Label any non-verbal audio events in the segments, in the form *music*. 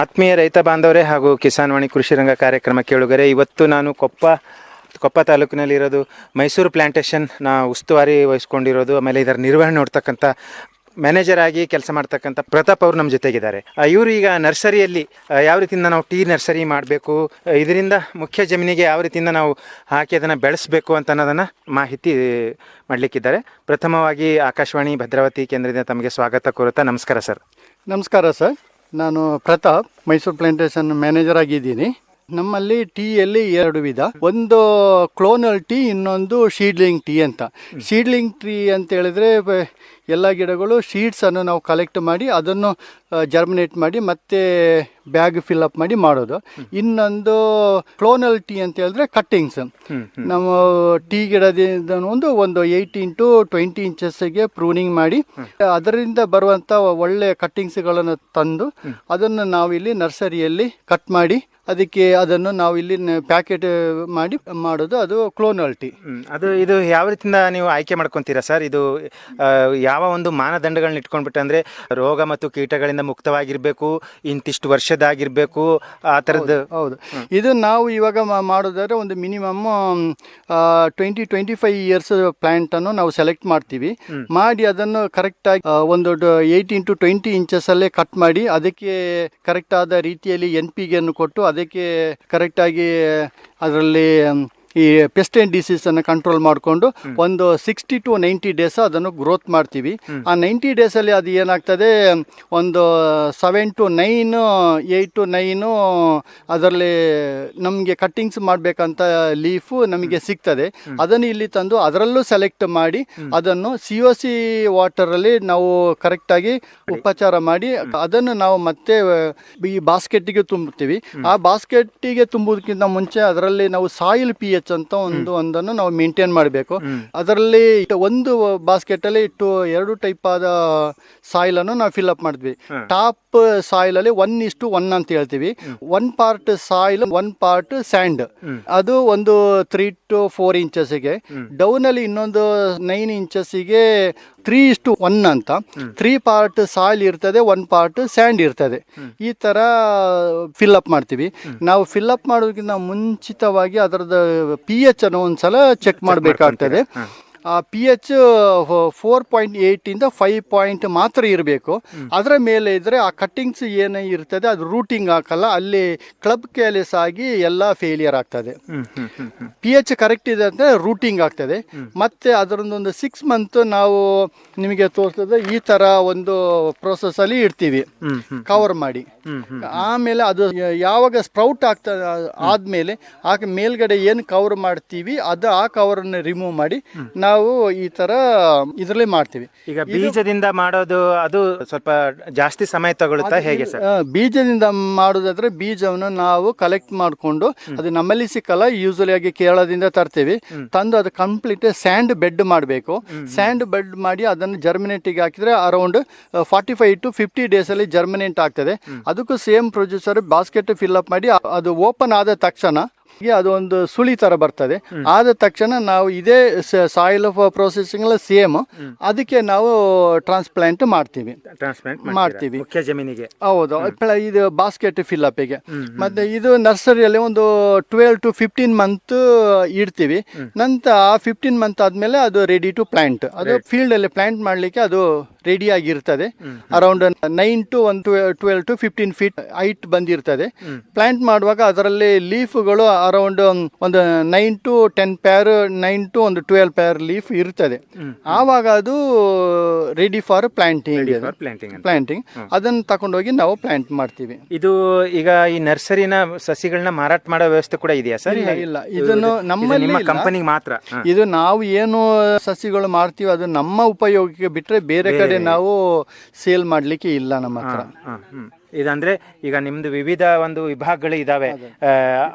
ಆತ್ಮೀಯ ರೈತ ಬಾಂಧವರೇ ಹಾಗೂ ಕಿಸಾನ್ವಾಣಿ ಕೃಷಿ ರಂಗ ಕಾರ್ಯಕ್ರಮ ಕೇಳುಗರೆ ಇವತ್ತು ನಾನು ಕೊಪ್ಪ ಕೊಪ್ಪ ತಾಲೂಕಿನಲ್ಲಿರೋದು ಮೈಸೂರು ಪ್ಲ್ಯಾಂಟೇಷನ್ ನಾ ಉಸ್ತುವಾರಿ ವಹಿಸ್ಕೊಂಡಿರೋದು. ಆಮೇಲೆ ಇದರ ನಿರ್ವಹಣೆ ನೋಡ್ತಕ್ಕಂಥ ಮ್ಯಾನೇಜರ್ ಆಗಿ ಕೆಲಸ ಮಾಡ್ತಕ್ಕಂಥ ಪ್ರತಾಪ್ ಅವರು ನಮ್ಮ ಜೊತೆಗಿದ್ದಾರೆ. ಇವರು ಈಗ ನರ್ಸರಿಯಲ್ಲಿ ಯಾವ ರೀತಿಯಿಂದ ನಾವು ಟೀ ನರ್ಸರಿ ಮಾಡಬೇಕು ಇದರಿಂದ ಮುಖ್ಯ ಜಮೀನಿಗೆ ಯಾವ ರೀತಿಯಿಂದ ನಾವು ಹಾಕಿ ಅದನ್ನು ಬೆಳೆಸಬೇಕು ಅಂತ ಅನ್ನೋದನ್ನು ಮಾಹಿತಿ ಮಾಡಲಿಕ್ಕಿದ್ದಾರೆ. ಪ್ರಥಮವಾಗಿ ಆಕಾಶವಾಣಿ ಭದ್ರಾವತಿ ಕೇಂದ್ರದಿಂದ ತಮಗೆ ಸ್ವಾಗತ ಕೋರುತ್ತಾ ನಮಸ್ಕಾರ ಸರ್. ನಮಸ್ಕಾರ ಸರ್. ನಾನು ಪ್ರತಾಪ್ ಮೈಸೂರು ಪ್ಲಾಂಟೇಶನ್ ಮ್ಯಾನೇಜರ್ ಆಗಿದ್ದೀನಿ. ನಮ್ಮಲ್ಲಿ ಟೀಯಲ್ಲಿ ಎರಡು ವಿಧ. ಒಂದು ಕ್ಲೋನಲ್ ಟೀ ಇನ್ನೊಂದು ಶೀಡ್ಲಿಂಗ್ ಟೀ ಅಂತ. ಶೀಡ್ಲಿಂಗ್ ಟೀ ಅಂತ ಹೇಳಿದ್ರೆ ಎಲ್ಲ ಗಿಡಗಳು ಸೀಡ್ಸನ್ನು ನಾವು ಕಲೆಕ್ಟ್ ಮಾಡಿ ಅದನ್ನು ಜರ್ಮಿನೇಟ್ ಮಾಡಿ ಮತ್ತೆ ಬ್ಯಾಗ್ ಫಿಲ್ ಅಪ್ ಮಾಡಿ ಮಾಡೋದು. ಇನ್ನೊಂದು ಕ್ಲೋನಲ್ ಟೀ ಅಂತ ಹೇಳಿದ್ರೆ ಕಟ್ಟಿಂಗ್ಸ್ ನಮ್ಮ ಟೀ ಗಿಡದಿಂದ ಒಂದು ಒಂದು ಏಯ್ಟೀನ್ ಟು ಟ್ವೆಂಟಿ ಇಂಚಸ್ಗೆ ಪ್ರೂನಿಂಗ್ ಮಾಡಿ ಅದರಿಂದ ಬರುವಂಥ ಒಳ್ಳೆ ಕಟ್ಟಿಂಗ್ಸ್ಗಳನ್ನು ತಂದು ಅದನ್ನು ನಾವಿಲ್ಲಿ ನರ್ಸರಿಯಲ್ಲಿ ಕಟ್ ಮಾಡಿ ಅದಕ್ಕೆ ಅದನ್ನು ನಾವು ಇಲ್ಲಿ ಪ್ಯಾಕೆಟ್ ಮಾಡಿ ಮಾಡೋದು ಅದು ಕ್ಲೋನಲ್ ಟೀ ಅದು ಇದು ಯಾವ ರೀತಿಯಿಂದ ನೀವು ಆಯ್ಕೆ ಮಾಡ್ಕೊತೀರಾ ಸರ್? ಇದು ಆ, ಯಾವ ಒಂದು ಮಾನದಂಡಗಳನ್ನ ಇಟ್ಕೊಂಡ್ಬಿಟ್ಟು ಅಂದರೆ ರೋಗ ಮತ್ತು ಕೀಟಗಳಿಂದ ಮುಕ್ತವಾಗಿರಬೇಕು ಇಂತಿಷ್ಟು ವರ್ಷದಾಗಿರಬೇಕು ಆ ಥರದ್ದು ಹೌದು ಇದು ನಾವು ಇವಾಗ ಮಾ- ಮಾಡೋದಾದ್ರೆ ಒಂದು minimum twenty twenty five years ಪ್ಲ್ಯಾಂಟನ್ನು ನಾವು ಸೆಲೆಕ್ಟ್ ಮಾಡ್ತೀವಿ. ಮಾಡಿ ಅದನ್ನು ಕರೆಕ್ಟಾಗಿ ಒಂದು ಏಯ್ಟೀನ್ ಟು ಟ್ವೆಂಟಿ ಇಂಚಸ್ಸಲ್ಲೇ ಕಟ್ ಮಾಡಿ ಅದಕ್ಕೆ ಕರೆಕ್ಟ್ ಆದ ರೀತಿಯಲ್ಲಿ ಎನ್ ಪಿ ಗೆಯನ್ನು ಕೊಟ್ಟು ಅದಕ್ಕೆ ಕರೆಕ್ಟಾಗಿ ಅದರಲ್ಲಿ ಈ ಪೆಸ್ಟ್ ಅಂಡ್ ಡಿಸೀಸ್ ಅನ್ನು ಕಂಟ್ರೋಲ್ ಮಾಡಿಕೊಂಡು ಒಂದು ಸಿಕ್ಸ್ಟಿ ಟು ನೈಂಟಿ ಡೇಸ್ ಅದನ್ನು ಗ್ರೋತ್ ಮಾಡ್ತೀವಿ. ಆ ನೈಂಟಿ ಡೇಸಲ್ಲಿ ಅದು ಏನಾಗ್ತದೆ ಒಂದು seven to nine eight to nine ಅದರಲ್ಲಿ ನಮಗೆ ಕಟ್ಟಿಂಗ್ಸ್ ಮಾಡಬೇಕಂತ ಲೀಫು ನಮಗೆ ಸಿಗ್ತದೆ. ಅದನ್ನು ಇಲ್ಲಿ ತಂದು ಅದರಲ್ಲೂ ಸೆಲೆಕ್ಟ್ ಮಾಡಿ ಅದನ್ನು ಸಿ ಒ ಸಿ ವಾಟರಲ್ಲಿ ನಾವು ಕರೆಕ್ಟಾಗಿ ಉಪಚಾರ ಮಾಡಿ ಅದನ್ನು ನಾವು ಮತ್ತೆ ಈ ಬಾಸ್ಕೆಟ್ಗೆ ತುಂಬುತ್ತೀವಿ. ಆ ಬಾಸ್ಕೆಟ್ಗೆ ತುಂಬುವುದಕ್ಕಿಂತ ಮುಂಚೆ ಅದರಲ್ಲಿ ನಾವು ಸಾಯಿಲ್ ಪಿ ಎಚ್ ಅಂತ ಒಂದು ಒಂದನ್ನು ನಾವು ಮೇಂಟೈನ್ ಮಾಡಬೇಕು. ಅದರಲ್ಲಿ ಒಂದು ಬಾಸ್ಕೆಟ್ ಅಲ್ಲಿ ಇಟ್ಟು ಎರಡು ಟೈಪ್ ಆದ ಸಾಯಿಲ್ ಅನ್ನು ನಾವು ಫಿಲ್ ಅಪ್ ಮಾಡಿದ್ವಿ. ಟಾಪ್ ಸಾಯಿಲ್ ಅಲ್ಲಿ ಒನ್ ಇಷ್ಟು ಒನ್ ಅಂತ ಹೇಳ್ತೀವಿ. One part soil one part sand ಅದು ಒಂದು ತ್ರೀ ಟು ಫೋರ್ ಇಂಚಸ್ಗೆ ಡೌನ್ ಅಲ್ಲಿ ಇನ್ನೊಂದು ನೈನ್ ಇಂಚಸ್ಗೆ ತ್ರೀ ಇಷ್ಟು ಒನ್ ಅಂತ. ತ್ರೀ ಪಾರ್ಟ್ ಸಾಯಿಲ್ ಇರ್ತದೆ ಒನ್ ಪಾರ್ಟ್ ಸ್ಯಾಂಡ್ ಇರ್ತದೆ. ಈ ತರ ಫಿಲ್ ಅಪ್ ಮಾಡ್ತೀವಿ. ನಾವು ಫಿಲ್ ಅಪ್ ಮಾಡೋದಕ್ಕಿಂತ ಮುಂಚಿತವಾಗಿ ಅದರದ ಪಿ ಎಚ್ ಅನ್ನು ಒಂದ್ಸಲ ಚೆಕ್ ಮಾಡಬೇಕಾಗ್ತದೆ. ಪಿ ಎಚ್ ಫೋರ್ ಪಾಯಿಂಟ್ ಏಯ್ಟಿಂದ ಫೈವ್ ಪಾಯಿಂಟ್ ಮಾತ್ರ ಇರಬೇಕು. ಅದರ ಮೇಲೆ ಇದ್ದರೆ ಆ ಕಟ್ಟಿಂಗ್ಸ್ ಏನೇ ಇರ್ತದೆ ಅದು ರೂಟಿಂಗ್ ಹಾಕಲ್ಲ ಅಲ್ಲಿ ಕ್ಲಬ್ ಕೇಲೆಸ್ ಆಗಿ ಎಲ್ಲ ಫೇಲಿಯರ್ ಆಗ್ತದೆ. ಪಿ ಎಚ್ ಕರೆಕ್ಟ್ ಇದೆ ಅಂದರೆ ರೂಟಿಂಗ್ ಆಗ್ತದೆ. ಮತ್ತೆ ಅದರೊಂದೊಂದು ಸಿಕ್ಸ್ ಮಂತ್ ನಾವು ನಿಮಗೆ ತೋರಿಸ್ತದೆ ಈ ಥರ ಒಂದು ಪ್ರೊಸೆಸಲ್ಲಿ ಇಡ್ತೀವಿ. ಕವರ್ ಮಾಡಿ. ಆಮೇಲೆ ಅದು ಯಾವಾಗ ಸ್ಪ್ರೌಟ್ ಆಗ್ತದೆ ಆದಮೇಲೆ ಆ ಮೇಲ್ಗಡೆ ಏನು ಕವರ್ ಮಾಡ್ತೀವಿ ಅದು ಆ ಕವರನ್ನು ರಿಮೂವ್ ಮಾಡಿ ನಾವು ಈ ತರ ಇದರಲ್ಲೇ ಮಾಡ್ತೀವಿ. ಈಗ ಬೀಜದಿಂದ ಮಾಡೋದು ಅದು ಸ್ವಲ್ಪ ಜಾಸ್ತಿ ಸಮಯ ತಗೊಳುತ್ತಾ ಹೇಗೆ ಸರ್? ಬೀಜದಿಂದ ಮಾಡೋದಾದ್ರೆ ಬೀಜವನ್ನು ನಾವು ಕಲೆಕ್ಟ್ ಮಾಡಿಕೊಂಡು ಅದು ನಮ್ಮಲ್ಲಿ ಸಿಕ್ಕಲ್ಲ ಯೂಸಲಿ ಆಗಿ ಕೇರಳದಿಂದ ತರ್ತೀವಿ. ತಂದು ಅದು ಕಂಪ್ಲೀಟ್ ಸ್ಯಾಂಡ್ ಬೆಡ್ ಮಾಡಬೇಕು. ಸ್ಯಾಂಡ್ ಬೆಡ್ ಮಾಡಿ ಅದನ್ನು ಜರ್ಮಿನೇಟಿಗೆ ಹಾಕಿದ್ರೆ around forty five to fifty days ಅಲ್ಲಿ ಜರ್ಮಿನೇಟ್ ಆಗ್ತದೆ. ಅದಕ್ಕೂ same producer basket fill up ಮಾಡಿ ಅದು ಓಪನ್ ಆದ ತಕ್ಷಣ ಅದು ಒಂದು ಸುಳಿ ತರ ಬರ್ತದೆ. ಆದ ತಕ್ಷಣ ನಾವು ಇದೇ ಸಾಯಿಲ್ ಪ್ರೊಸೆಸಿಂಗ್ ಸೇಮ್ ಅದಕ್ಕೆ ನಾವು ಟ್ರಾನ್ಸ್ಪ್ಲಾಂಟ್ ಮಾಡ್ತೀವಿ. ಮಾಡ್ತೀವಿ. ಜಮೀನಿಗೆ. ಹೌದು. ಇದು ಬಾಸ್ಕೆಟ್ ಫಿಲ್ ಅಪ್ಪಿಗೆ ಮತ್ತೆ ಇದು ನರ್ಸರಿಯಲ್ಲಿ ಒಂದು ಟ್ವೆಲ್ ಟು ಫಿಫ್ಟೀನ್ ಮಂತ್ ಇಡ್ತೀವಿ. ನಂತರ ಫಿಫ್ಟೀನ್ ಮಂತ್ ಆದ್ಮೇಲೆ ಅದು ರೆಡಿ ಟು ಪ್ಲಾಂಟ್ ಅದು ಫೀಲ್ಡ್ ಅಲ್ಲಿ ಪ್ಲಾಂಟ್ ಮಾಡ್ಲಿಕ್ಕೆ ಅದು ರೆಡಿ ಆಗಿರ್ತದೆ. Around nine to one twelve to fifteen feet height ಬಂದಿರ್ತದೆ. ಪ್ಲಾಂಟ್ ಮಾಡುವಾಗ ಅದರಲ್ಲಿ ಲೀಫ್ಗಳು ಅರೌಂಡ್ ಒಂದು nine to ten pair nine to ಒಂದು ಟ್ವೆಲ್ ಪ್ಯಾರ್ ಲೀಫ್ ಇರ್ತದೆ. ಆವಾಗ ಅದು ready for planting planting planting ಅದನ್ನು ತಗೊಂಡೋಗಿ ನಾವು ಪ್ಲಾಂಟ್ ಮಾಡ್ತೀವಿ. ಇದು ಈಗ ಈ ನರ್ಸರಿನ ಸಸಿಗಳನ್ನ ಮಾರಾಟ ಮಾಡೋ ವ್ಯವಸ್ಥೆ ಕೂಡ ಇದೆಯಾ ಸರ್? ಇಲ್ಲ, ಇಲ್ಲ. ಇದನ್ನು ನಮ್ಮ. ಕಂಪನಿಗೆ ಮಾತ್ರ. ಇದು ನಾವು ಏನು ಸಸಿಗಳು ಮಾಡ್ತೀವಿ ಅದು ನಮ್ಮ ಉಪಯೋಗಕ್ಕೆ ಬಿಟ್ಟರೆ ಬೇರೆ ಕಡೆ ನಾವು ಸೇಲ್ ಮಾಡ್ಲಿಕ್ಕೆ ಇಲ್ಲ ನಮ್ಮ ಹತ್ರ. ಇದಂದ್ರೆ ಈಗ ನಿಮ್ದು ವಿವಿಧ ಒಂದು ವಿಭಾಗಗಳು ಇದಾವೆ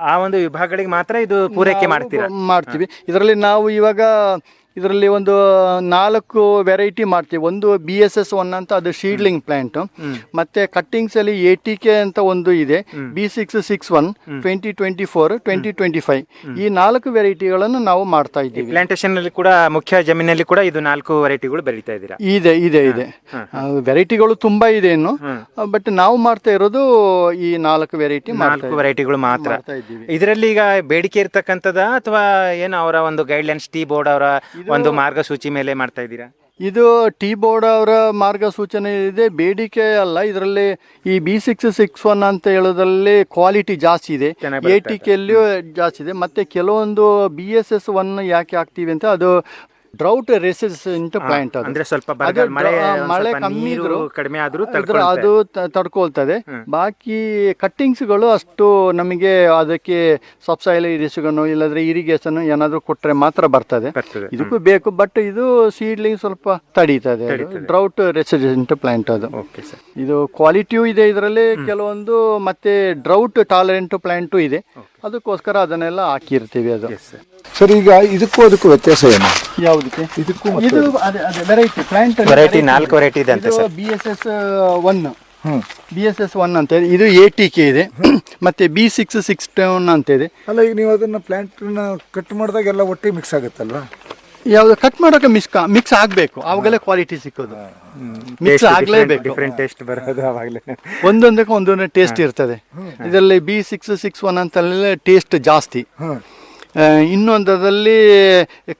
ಆ, ಒಂದು ವಿಭಾಗಗಳಿಗೆ ಮಾತ್ರ ಇದು ಪೂರೈಕೆ ಮಾಡ್ತೀರಾ? ಮಾಡ್ತೀವಿ. ಇದರಲ್ಲಿ ನಾವು ಇವಾಗ ಇದರಲ್ಲಿ ಒಂದು ನಾಲ್ಕು ವೆರೈಟಿ ಮಾಡ್ತೀವಿ. ಒಂದು ಬಿ ಎಸ್ ಎಸ್ ಒನ್ ಅಂತ ಅದು ಶೀಡ್ಲಿಂಗ್ ಪ್ಲಾಂಟ್ ಮತ್ತೆ ಕಟ್ಟಿಂಗ್ಸ್ ಅಲ್ಲಿ ಎ ಟಿ ಕೆ ಅಂತ ಒಂದು ಇದೆ. B six six one twenty twenty four twenty twenty five ಈ ನಾಲ್ಕು ವೆರೈಟಿಗಳನ್ನು ನಾವು ಮಾಡ್ತಾ ಇದ್ದೀವಿ. ಪ್ಲಾಂಟೇಶನ್ ಅಲ್ಲಿ ಕೂಡ ಮುಖ್ಯ ಜಮೀನಲ್ಲಿ ಕೂಡ ಇದು ನಾಲ್ಕು ವೆರೈಟಿಗಳು ಬೆಳೀತಾ ಇದ್ದೀರಾ? ಇದೆ ಇದೆ ಇದೆ. ವೆರೈಟಿಗಳು ತುಂಬಾ ಇದೆ ಇನ್ನು. ಬಟ್ ನಾವು ಮಾಡ್ತಾ ಇರೋದು ಈ ನಾಲ್ಕು ವೆರೈಟಿ ನಾಲ್ಕು ವೆರೈಟಿಗಳು ಮಾತ್ರ. ಇದರಲ್ಲಿ ಈಗ ಬೇಡಿಕೆ ಇರ್ತಕ್ಕಂಥದ ಅಥವಾ ಏನು ಅವರ ಒಂದು ಗೈಡ್ಲೈನ್ಸ್ ಟೀ ಬೋರ್ಡ್ ಅವರ ಒಂದು ಮಾರ್ಗಸೂಚಿ ಮೇಲೆ ಮಾಡ್ತಾ ಇದ್ದೀರಾ? ಇದು ಟಿ ಬೋರ್ಡ್ ಅವರ ಮಾರ್ಗಸೂಚನೆ ಇದೆ. ಬೇಡಿಕೆ ಅಲ್ಲ. ಇದರಲ್ಲಿ ಈ ಬಿ ಸಿಕ್ಸ್ ಸಿಕ್ಸ್ ಒನ್ ಅಂತ ಹೇಳೋದ್ರಲ್ಲಿ ಕ್ವಾಲಿಟಿ ಜಾಸ್ತಿ ಇದೆ. ಎ ಟಿ ಕೆಲ್ಲಿಯೂ ಜಾಸ್ತಿ ಇದೆ. ಮತ್ತೆ ಕೆಲವೊಂದು ಬಿ ಎಸ್ ಎಸ್ ಒನ್ ಯಾಕೆ ಹಾಕ್ತೀವಿ ಅಂತ ಅದು ಡ್ರೌಟ್ ರೆಸಿಸ್ಟೆಂಟ್ ಪ್ಲಾಂಟ್ ಅದು. ಅಂದ್ರೆ ಸ್ವಲ್ಪ ಮಳೆ ಮಳೆ ಕಮ್ಮಿ ಕಡಿಮೆ ಆದರೂ ಅದು ತಡ್ಕೊಳ್ತದೆ. ಬಾಕಿ ಕಟ್ಟಿಂಗ್ಸ್ಗಳು ಅಷ್ಟು ನಮಗೆ ಅದಕ್ಕೆ ಸಬ್ಸೈಲ್ ಇರಿಸುಗನು ಇಲ್ಲದ್ರೆ ಇರಿಗೇಷನ್ ಏನಾದರೂ ಕೊಟ್ಟರೆ ಮಾತ್ರ ಬರ್ತದೆ. ಇದಕ್ಕೂ ಬೇಕು ಬಟ್ ಇದು ಸೀಡ್ಲಿಂಗ್ ಸ್ವಲ್ಪ ತಡೀತದೆ. ಡ್ರೌಟ್ ರೆಸಿಡೆಂಟ್ ಪ್ಲಾಂಟ್ ಅದು. ಇದು ಕ್ವಾಲಿಟಿಯೂ ಇದೆ ಇದರಲ್ಲಿ ಕೆಲವೊಂದು ಮತ್ತೆ ಡ್ರೌಟ್ ಟಾಲರೆಂಟ್ ಪ್ಲಾಂಟು ಇದೆ. ಅದಕ್ಕೋಸ್ಕರ ಅದನ್ನೆಲ್ಲ ಹಾಕಿರ್ತೀವಿ ಅದು. ಸರ್ ಈಗ ಇದಕ್ಕೂ ಅದಕ್ಕೂ ವ್ಯತ್ಯಾಸ ಏನು? ಯಾವುದಕ್ಕೆ? ಇದಕ್ಕೂ ಇದು ಅದೇ ಅದೇ ವೆರೈಟಿ ಪ್ಲಾಂಟ್ ವೆರೈಟಿ ನಾಲ್ಕು ವೆರೈಟಿ ಇದೆ ಅಂತೆ sir B S S one hmm. B S S one ಅಂತ ಇದೆ. ಇದು ಎ ಟಿ ಕೆ ಇದೆ. *clears throat* ಮತ್ತೆ ಬಿ ಸಿಕ್ಸ್ ಸಿಕ್ಸ್ ಒನ್ ಅಂತ ಇದೆ. ಅಲ್ಲ ಈಗ ನೀವು ಅದನ್ನ ಪ್ಲಾಂಟ್ ಕಟ್ ಮಾಡಿದಾಗ ಎಲ್ಲ ಒಟ್ಟಿಗೆ ಮಿಕ್ಸ್ ಆಗುತ್ತಲ್ವಾ? ಯಾವುದು ಕಟ್ ಮಾಡೋಕೆ ಮಿಕ್ಸ್ ಮಿಕ್ಸ್ ಆಗಬೇಕು. ಅವಾಗಲೇ ಕ್ವಾಲಿಟಿ ಸಿಕ್ಕೋದು. ಮಿಕ್ಸ್ ಆಗಲೇಬೇಕು. ಡಿಫ್ರೆಂಟ್ ಟೇಸ್ಟ್ ಬರೋದು ಒಂದೊಂದಕ್ಕೆ ಒಂದೊಂದು ಟೇಸ್ಟ್ ಇರ್ತದೆ. ಇದರಲ್ಲಿ ಬಿ ಸಿಕ್ಸ್ ಸಿಕ್ಸ್ ಒನ್ ಅಂತಲ್ಲಿ ಟೇಸ್ಟ್ ಜಾಸ್ತಿ. ಇನ್ನೊಂದರಲ್ಲಿ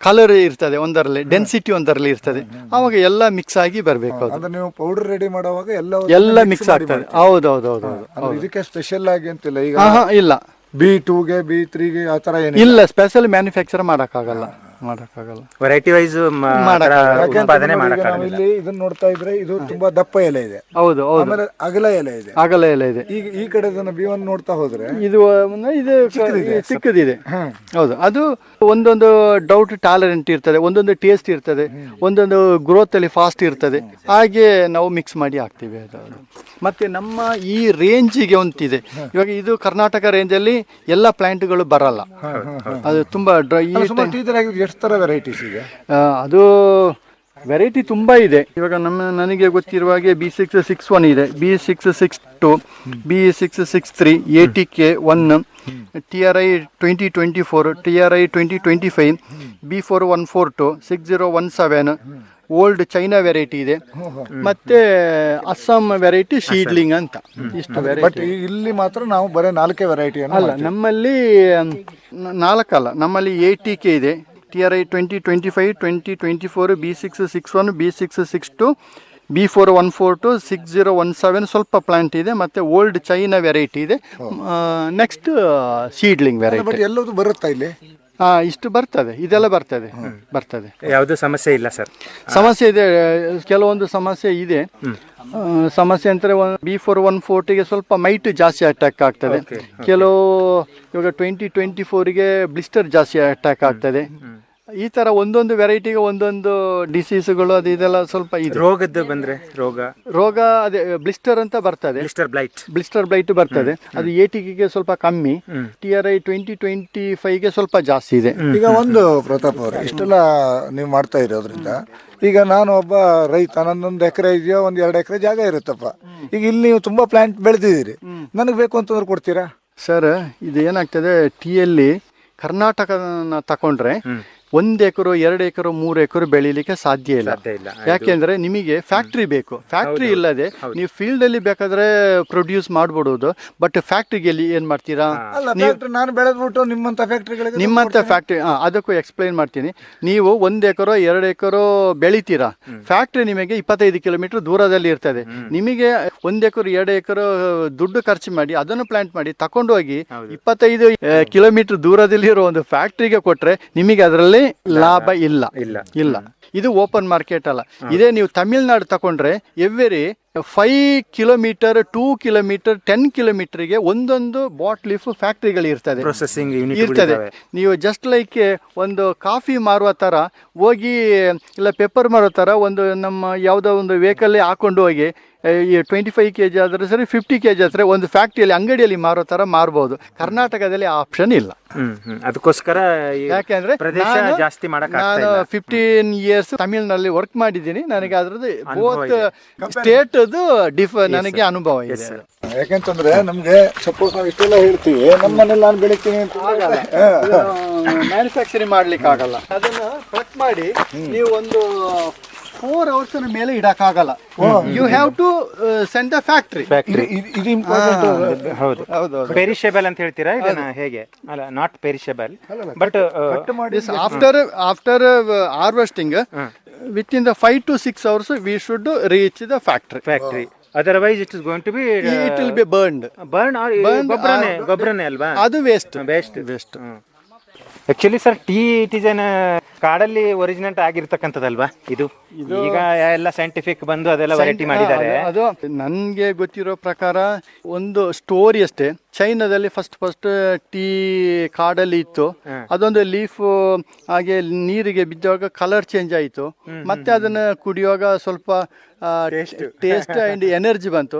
ಕಲರ್ ಇರ್ತದೆ ಒಂದರಲ್ಲಿ ಡೆನ್ಸಿಟಿ ಒಂದರಲ್ಲಿ ಇರ್ತದೆ. ಅವಾಗ ಎಲ್ಲ ಮಿಕ್ಸ್ ಆಗಿ ಬರಬೇಕು ಅದು. ನೀವು ಪೌಡರ್ ರೆಡಿ ಮಾಡುವಾಗ ಎಲ್ಲ ಎಲ್ಲ ಮಿಕ್ಸ್ ಆಗ್ತದೆ. ಹೌದು ಹೌದು ಹೌದು ಹೌದು. ಇದಕ್ಕೆ ಸ್ಪೆಷಲ್ ಆಗಿ ಅಂತಿಲ್ಲ. ಈಗ ಇಲ್ಲ. ಬಿ ಟೂಗೆ ಬಿ ತ್ರೀಗೆ ಆ ಥರ ಏನಿಲ್ಲ. ಇಲ್ಲ ಸ್ಪೆಷಲ್ ಮ್ಯಾನುಫ್ಯಾಕ್ಚರ್ ಮಾಡೋಕ್ಕಾಗಲ್ಲ. ಮಾಡೋಕ್ಕಾಗಲ್ಲ. ವೆರೈಟಿ ವೈಸ್ ಉತ್ಪಾದನೆ ಮಾಡಕ್ಕಾಗಲ್ಲ. ಇಲ್ಲಿ ಇದನ್ನ ನೋಡ್ತಾ ಇದ್ರೆ ಇದು ತುಂಬಾ ದಪ್ಪ ಎಲೆ ಇದೆ. ಹೌದು ಹೌದು. ಆಮೇಲೆ ಅಗಲ ಎಲೆ ಇದೆ. ಅಗಲ ಎಲ್ಲ ಇದೆ. ಈಗ ಈ ಕಡೆ ಇದನ್ನ ಬಿ ಒನ್ ನೋಡ್ತಾ ಹೋದ್ರೆ ಇದು ಒಂದು ಇದು ಚಿಕ್ಕದಿದೆ. ಹೌದು ಅದು ಒಂದೊಂದು ಡೌಟ್ ಟಾಲರೆಂಟ್ ಇರ್ತದೆ ಒಂದೊಂದು ಟೇಸ್ಟ್ ಇರ್ತದೆ ಒಂದೊಂದು ಗ್ರೋತ್ ಅಲ್ಲಿ ಫಾಸ್ಟ್ ಇರ್ತದೆ. ಹಾಗೆ ನಾವು ಮಿಕ್ಸ್ ಮಾಡಿ ಹಾಕ್ತೀವಿ ಅದು. ಮತ್ತೆ ನಮ್ಮ ಈ ರೇಂಜಿಗೆ ಒಂದಿದೆ ಇವಾಗ ಇದು ಕರ್ನಾಟಕ ರೇಂಜಲ್ಲಿ ಎಲ್ಲ ಪ್ಲಾಂಟ್ಗಳು ಬರಲ್ಲ. ಅದು ತುಂಬಾ ಡ್ರೈ ಈ ಸುಮಾರು ಎಷ್ಟು ತರ ವೆರೈಟೀಸ್ ಇದೆ ಅದು ವೆರೈಟಿ ತುಂಬ ಇದೆ. ಇವಾಗ ನಮ್ಮ ನನಗೆ ಗೊತ್ತಿರುವ ಹಾಗೆ ಬಿ ಸಿಕ್ಸ್ ಸಿಕ್ಸ್ ಒನ್ ಇದೆ. B six six two B six six three A T K one T R I twenty twenty four T R I twenty twenty five B four one four two six zero one seven old China variety ಇದೆ. ಮತ್ತೆ Assam variety ಶೀಡ್ಲಿಂಗ್ ಅಂತ. ಇಷ್ಟು variety ಇಲ್ಲಿ ಮಾತ್ರ ನಾವು ಬರೀ ನಾಲ್ಕೇ variety ಅಲ್ಲ ನಮ್ಮಲ್ಲಿ ನಾಲ್ಕಲ್ಲ ನಮ್ಮಲ್ಲಿ ಎ ಟಿ ಕೆ ಇದೆ T R I twenty twenty five twenty twenty four B six six one B six six two B four one four two six zero one seven ಸ್ವಲ್ಪ ಪ್ಲಾಂಟ್ ಇದೆ ಮತ್ತು old China variety ಇದೆ. Next seedling variety ಎಲ್ಲದೂ ಬರುತ್ತಾ ಇಲ್ಲಿ? ಹಾಂ ಇಷ್ಟು ಬರ್ತದೆ. ಇದೆಲ್ಲ ಬರ್ತದೆ. ಬರ್ತದೆ. ಯಾವುದು ಸಮಸ್ಯೆ ಇಲ್ಲ ಸರ್. ಸಮಸ್ಯೆ ಇದೆ. ಕೆಲವೊಂದು ಸಮಸ್ಯೆ ಇದೆ. ಆ, ಸಮಸ್ಯೆ ಅಂದರೆ ಬಿ ಫೋರ್ ಒನ್ ಫೋರ್ಟಿಗೆ ಸ್ವಲ್ಪ ಮೈಟ್ ಜಾಸ್ತಿ ಅಟ್ಯಾಕ್ ಆಗ್ತದೆ. ಕೆಲವು ಇವಾಗ ಟ್ವೆಂಟಿ ಟ್ವೆಂಟಿ ಫೋರಿಗೆ ಬ್ಲಿಸ್ಟರ್ ಜಾಸ್ತಿ ಅಟ್ಯಾಕ್ ಆಗ್ತದೆ. ಈ ತರ ಒಂದೊಂದು ವೆರೈಟಿಗೆ ಒಂದೊಂದು ಡಿಸೀಸ್ಗಳು ಅದು ಇದೆಲ್ಲ ಸ್ವಲ್ಪ ಇದೆ. ರೋಗದ್ದು ಬಂದ್ರೆ ರೋಗ. ರೋಗ ಅದೇ ಬ್ಲಿಸ್ಟರ್ ಅಂತ ಬರ್ತದೆ. ಮಿಸ್ಟರ್ ಬ್ಲೈಟ್ ಬ್ಲಿಸ್ಟರ್ ಬ್ಲೈಟ್ ಬರ್ತದೆ. ಅದು ಏಟಿಗೆ ಸ್ವಲ್ಪ ಕಮ್ಮಿ. T R I twenty twenty ಫೈವ್ಗೆ ಸ್ವಲ್ಪ ಜಾಸ್ತಿ ಇದೆ. ಈಗ ಒಂದು ಪ್ರತಾಪ್ ಅವರು ಇಷ್ಟೆಲ್ಲ ನೀವು ಮಾಡ್ತಾ ಇರೋದ್ರಿಂದ ಈಗ ನಾನು ಒಬ್ಬ ರೈತ ನನ್ನೊಂದು ಎಕರೆ ಇದೆಯೋ ಒಂದು ಎರಡು ಎಕರೆ ಜಾಗ ಇರುತ್ತಪ್ಪ. ಈಗ ಇಲ್ಲಿ ನೀವು ತುಂಬಾ ಪ್ಲಾಂಟ್ ಬೆಳೆದಿದ್ದೀರಿ. ನನಗೆ ಬೇಕು ಅಂತಂದ್ರೆ ಕೊಡ್ತೀರಾ? ಸರ್ ಇದು ಏನಾಗ್ತದೆ ಟೀಯಲ್ಲಿ ಕರ್ನಾಟಕನ ತಕೊಂಡ್ರೆ ಒಂದು ಎಕರೆ ಎರಡು ಎಕರೆ ಮೂರು ಎಕರೆ ಬೆಳಿಲಿಕ್ಕೆ ಸಾಧ್ಯ ಇಲ್ಲ. ಇಲ್ಲ. ಯಾಕೆಂದ್ರೆ ನಿಮಗೆ ಫ್ಯಾಕ್ಟ್ರಿ ಬೇಕು. ಫ್ಯಾಕ್ಟ್ರಿ ಇಲ್ಲದೆ ನೀವು ಫೀಲ್ಡ್ ಅಲ್ಲಿ ಬೇಕಾದ್ರೆ ಪ್ರೊಡ್ಯೂಸ್ ಮಾಡ್ಬಿಡೋದು ಬಟ್ ಫ್ಯಾಕ್ಟ್ರಿಗೆ ಏನ್ ಮಾಡ್ತೀರಾ? ನಾನು ಬೆಳೆದ್ಬಿಟ್ಟು ನಿಮ್ಮಂತ ಫ್ಯಾಕ್ಟ್ರಿಗಳಿಗೆ ನಿಮ್ಮಂತ ಫ್ಯಾಕ್ಟ್ರಿ ಅದಕ್ಕೂ ಎಕ್ಸ್ಪ್ಲೈನ್ ಮಾಡ್ತೀನಿ. ನೀವು ಒಂದು ಎಕರೋ ಎರಡು ಎಕರೋ ಬೆಳಿತೀರಾ? ಫ್ಯಾಕ್ಟ್ರಿ ನಿಮಗೆ ಇಪ್ಪತ್ತೈದು ಕಿಲೋಮೀಟರ್ ದೂರದಲ್ಲಿ ಇರ್ತದೆ. ನಿಮಗೆ ಒಂದು ಎಕರೆ ಎರಡು ಎಕರೆ ದುಡ್ಡು ಖರ್ಚು ಮಾಡಿ ಅದನ್ನು ಪ್ಲಾಂಟ್ ಮಾಡಿ ತಕೊಂಡು ಹೋಗಿ ಇಪ್ಪತ್ತೈದು ಕಿಲೋಮೀಟರ್ ದೂರದಲ್ಲಿ ಇರೋ ಒಂದು ಫ್ಯಾಕ್ಟ್ರಿಗೆ ಕೊಟ್ರೆ ನಿಮಗೆ ಅದರಲ್ಲಿ ಲಾಭ ಇಲ್ಲ. ಇಲ್ಲ. ಇಲ್ಲ. ಇದು ಓಪನ್ ಮಾರ್ಕೆಟ್ ಅಲ್ಲ. ಇದೇ ನೀವು ತಮಿಳ್ನಾಡು ತಕೊಂಡ್ರೆ every five kilometre to kilometre ten ಕಿಲೋಮೀಟರ್ಗೆ ಒಂದೊಂದು ಬಾಟ್ಲಿಫ್ ಫ್ಯಾಕ್ಟ್ರಿಗಳು ಇರ್ತದೆ. ಪ್ರೊಸೆಸಿಂಗ್ ಇರ್ತದೆ. ನೀವು ಜಸ್ಟ್ ಲೈಕ್ ಒಂದು ಕಾಫಿ ಮಾರುವ ಥರ ಹೋಗಿ ಇಲ್ಲ ಪೇಪರ್ ಮಾರೋ ಥರ ಒಂದು ನಮ್ಮ ಯಾವುದೋ ಒಂದು ವೆಹಿಕಲ್ ಹಾಕೊಂಡು ಹೋಗಿ ಟ್ವೆಂಟಿ ಫೈವ್ ಕೆ ಜಿ ಆದರೆ ಸರಿ ಫಿಫ್ಟಿ ಕೆ ಜಿ ಆದರೆ ಒಂದು ಫ್ಯಾಕ್ಟ್ರಿಯಲ್ಲಿ ಅಂಗಡಿಯಲ್ಲಿ ಮಾರೋ ಥರ ಮಾರ್ಬೋದು. ಕರ್ನಾಟಕದಲ್ಲಿ ಆಪ್ಷನ್ ಇಲ್ಲ. ಅದಕ್ಕೋಸ್ಕರ ಈ ಯಾಕೆಂದ್ರೆ ಪ್ರದೇಶ ಜಾಸ್ತಿ ನಾನು ಫಿಫ್ಟೀನ್ ಇಯರ್ಸ್ ತಮಿಳ್ನಲ್ಲಿ ವರ್ಕ್ ಮಾಡಿದ್ದೀನಿ. ನನಗೆ ಅದ್ರದ್ದು ಬೋತ್ ಸ್ಟೇಟದು ಡಿಫ ನನಗೆ ಅನುಭವ ಇದೆ. ಸರ್ ಯಾಕೆಂತಂದ್ರೆ ನಮ್ಗೆ ಸಪೋಸ್ ನಾವು ಇಷ್ಟೆಲ್ಲ ಹೇಳ್ತೀವಿ ನಮ್ಮ ಮನೇಲಿ ನಾನು ಬೆಳಿತೀನಿ ಅಂತ. ಮ್ಯಾನುಫ್ಯಾಕ್ಚರಿಂಗ್ ಮಾಡ್ಲಿಕ್ಕೆ ಆಗಲ್ಲ ಅದನ್ನ ಕಟ್ ಮಾಡಿ ನೀವು ಒಂದು ಫೋರ್ ಅವರ್ಸ್ ಮೇಲೆ ಇಡಕ್ಕಾಗಲ್ಲ. You have to send the factory factory ಇದು ಇಂಪಾರ್ಟೆಂಟ್ ಹೌದು. ಹೌದು ಪೆರಿಷೇಬಲ್ ಅಂತ ಹೇಳ್ತೀರಾ? ಇದನ್ನ ಹೇಗೆ? ಅಲ್ಲ not perishable but after after harvesting with in the five to six hours we should reach the factory factory otherwise it is going to be it will be burned burn ಗೊಬ್ಬರನೇ? ಗೊಬ್ಬರನೇ ಅಲ್ವಾ? ಅದು waste best best actually sir tea it is ಏನ್ ಕಾಡಲ್ಲಿ original ಆಗಿರ್ತಕ್ಕಂಥದ್ದಲ್ವಾ ಇದು? ಈಗ ಎಲ್ಲ scientific ಬಂದು ಅದೆಲ್ಲ ವೆರೈಟಿ ಮಾಡಿದ್ದಾರೆ. ಅದು ನನಗೆ ಗೊತ್ತಿರೋ ಪ್ರಕಾರ ಒಂದು ಸ್ಟೋರಿ ಅಷ್ಟೇ. ಚೈನಾದಲ್ಲಿ ಫಸ್ಟ್ ಫಸ್ಟ್ ಟೀ ಕಾಡಲ್ಲಿ ಇತ್ತು. ಅದೊಂದು ಲೀಫ್ ಹಾಗೆ ನೀರಿಗೆ ಬಿದ್ದಾಗ ಕಲರ್ ಚೇಂಜ್ ಆಯಿತು. ಮತ್ತೆ ಅದನ್ನ ಕುಡಿಯುವಾಗ ಸ್ವಲ್ಪ ಟೇಸ್ಟ್ ಅಂಡ್ ಎನರ್ಜಿ ಬಂತು.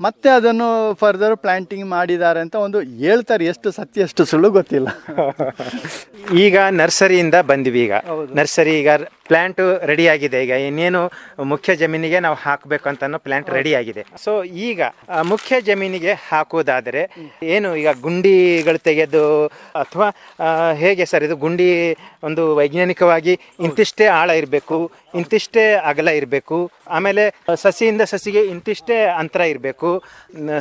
ಮತ್ತೆ ಅದನ್ನು ಫರ್ದರ್ ಪ್ಲಾಂಟಿಂಗ್ ಮಾಡಿದ್ದಾರೆ ಅಂತ ಒಂದು ಹೇಳ್ತಾರೆ. ಎಷ್ಟು ಸತ್ಯ ಎಷ್ಟು ಸುಳ್ಳು ಗೊತ್ತಿಲ್ಲ. *laughs* ಈಗ ನರ್ಸರಿಯಿಂದ ಬಂದಿವಿ ಈಗ. ನರ್ಸರಿ ಈಗ ಪ್ಲಾಂಟ್ ರೆಡಿ ಆಗಿದೆ ಈಗ ಇನ್ನೇನು ಮುಖ್ಯ ಜಮೀನಿಗೆ ನಾವು ಹಾಕಬೇಕು ಅಂತ ರೆಡಿ ಆಗಿದೆ ಸೊ ಈಗ ಮುಖ್ಯ ಜಮೀನಿಗೆ ಹಾಕುವುದಾದರೆ ಏನು ಈಗ ಗುಂಡಿಗಳು ತೆಗೆದು ಅಥವಾ ಹೇಗೆ ಸರ್ ಇದು ಗುಂಡಿ ಒಂದು ವೈಜ್ಞಾನಿಕವಾಗಿ ಇಂತಿಷ್ಟೇ ಆಳ ಇರಬೇಕು ಇಂತಿಷ್ಟೇ ಅಗಲ ಇರಬೇಕು ಆಮೇಲೆ ಸಸಿಯಿಂದ ಸಸಿಗೆ ಇಂತಿಷ್ಟೇ ಅಂತರ ಇರಬೇಕು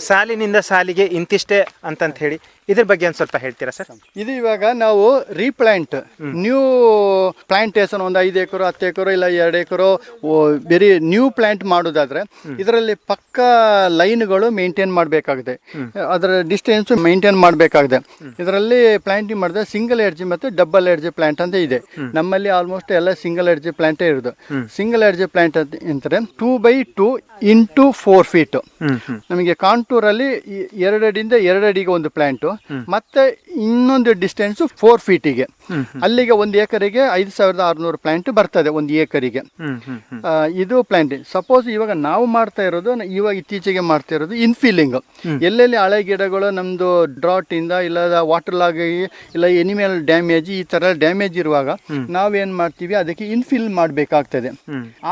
ಸಾಲಿನಿಂದ ಸಾಲಿಗೆ ಇಂತಿಷ್ಟೇ ಅಂತಂತ ಹೇಳಿ ಇದ್ರ ಬಗ್ಗೆ ಒಂದು ಸ್ವಲ್ಪ ಹೇಳ್ತೀರಾ ಸರ್? ಇದು ಇವಾಗ ನಾವು ರೀಪ್ಲಾಂಟ್ ನ್ಯೂ ಪ್ಲಾಂಟೇಶನ್ ಒಂದು ಐದು ಎಕರೆ ಹತ್ತು ಎಕರೆ ಇಲ್ಲ ಎರಡು ಎಕರೆ ಬೇರೆ ನ್ಯೂ ಪ್ಲಾಂಟ್ ಮಾಡೋದಾದ್ರೆ ಇದರಲ್ಲಿ ಪಕ್ಕ ಲೈನ್ಗಳು ಮೇಂಟೈನ್ ಮಾಡಬೇಕಾಗಿದೆ ಅದರ ಡಿಸ್ಟೆನ್ಸ್ ಮೇಂಟೈನ್ ಮಾಡಬೇಕಾಗಿದೆ ಇದರಲ್ಲಿ ಪ್ಲಾಂಟಿಂಗ್ ಮಾಡಿದ್ರೆ ಸಿಂಗಲ್ ಎರ್ಜಿ ಮತ್ತು ಡಬಲ್ ಎರ್ಜಿ ಪ್ಲಾಂಟ್ ಅಂತ ಇದೆ. ನಮ್ಮಲ್ಲಿ ಆಲ್ಮೋಸ್ಟ್ ಎಲ್ಲ ಸಿಂಗಲ್ ಎರ್ಜಿ ಪ್ಲಾಂಟೇ ಇರೋದು. ಸಿಂಗಲ್ ಎರ್ಜಿ ಪ್ಲಾಂಟ್ ಅಂತಾರೆ two by two into four feet ನಮಗೆ ಕಾಂಟೂರಲ್ಲಿ ಎರಡು ಎರಡಡಿಗೆ ಒಂದು ಪ್ಲಾಂಟ್ ಮತ್ತೆ ಇನ್ನೊಂದು ಡಿಸ್ಟೆನ್ಸ್ ಫೋರ್ ಫೀಟಿಗೆ ಅಲ್ಲಿಗೆ ಒಂದು ಎಕರೆಗೆ ಐದು ಸಾವಿರದ ಆರುನೂರು ಪ್ಲಾಂಟ್ ಬರ್ತದೆ. ಒಂದು ಏಕರಿಗೆ. ಇದು ಪ್ಲಾಂಟಿಂಗ್ ಸಪೋಸ್ ಇವಾಗ ನಾವು ಮಾಡ್ತಾ ಇರೋದು ಇವಾಗ ಇತ್ತೀಚೆಗೆ ಮಾಡ್ತಾ ಇರೋದು ಇನ್ಫೀಲಿಂಗ್ ಎಲ್ಲೆಲ್ಲಿ ಹಳೆ ಗಿಡಗಳು ನಮ್ದು ಡ್ರಾಟ್ ಇಂದ ಇಲ್ಲ ವಾಟರ್ ಲಾಗಿ ಇಲ್ಲ ಎನಿಮಲ್ ಡ್ಯಾಮೇಜ್ ಈ ತರ ಡ್ಯಾಮೇಜ್ ಇರುವಾಗ ನಾವೇನ್ ಮಾಡ್ತೀವಿ ಅದಕ್ಕೆ ಇನ್ಫಿಲ್ ಮಾಡಬೇಕಾಗ್ತದೆ.